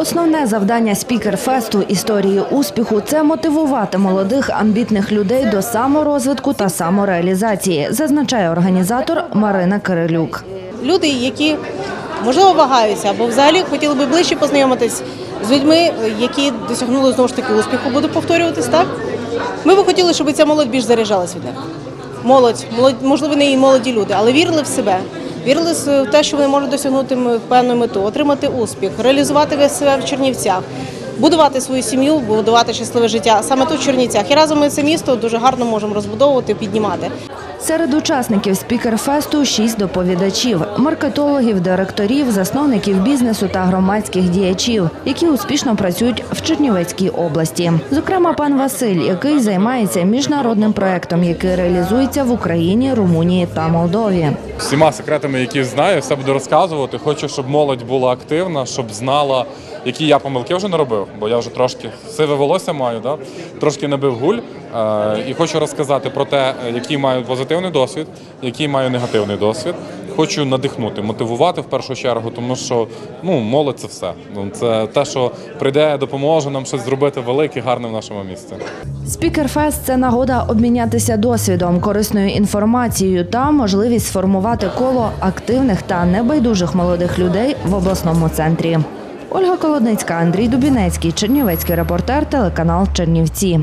Основне завдання спікерфесту історії успіху це мотивувати молодих амбітних людей до саморозвитку та самореалізації, зазначає організатор Марина Кирилюк. люди, які можливо вагаються або взагалі хотіли би ближче познайомитись з людьми, які досягнули знову ж таки успіху, буду повторюватись, так? Ми би хотіли, щоб ця молодь більш заряджалась від них. Молодь, молодь, можливо, не і молоді люди, але вірили в себе. Вірили в те, що вони можуть досягнути певної мету, отримати успіх, реалізувати себе в Чернівцях, будувати свою сім'ю, будувати щасливе життя саме тут в Чернівцях. І разом ми це місто дуже гарно можемо розбудовувати, піднімати. Серед учасників спікерфесту шість доповідачів – маркетологів, директорів, засновників бізнесу та громадських діячів, які успішно працюють в Чернівецькій області. Зокрема, пан Василь, який займається міжнародним проектом, який реалізується в Україні, Румунії та Молдові. всіма секретами, які знаю, все буду розказувати. Хочу, щоб молодь була активна, щоб знала, які я помилки вже не робив, бо я вже трошки сиве волосся маю, да? трошки набив гуль. Е, і хочу розказати про те, який маю позитивний досвід, який маю негативний досвід. Хочу надихнути, мотивувати в першу чергу, тому що ну, молодь це все. Ну, Це те, що прийде, допоможе нам щось зробити велике, гарне в нашому місті. Спікерфест – це нагода обмінятися досвідом, корисною інформацією та можливість сформувати коло активних та небайдужих молодих людей в обласному центрі. Ольга Колодницька, Андрій Дубінецький, Чернівецький репортер, телеканал Чернівці.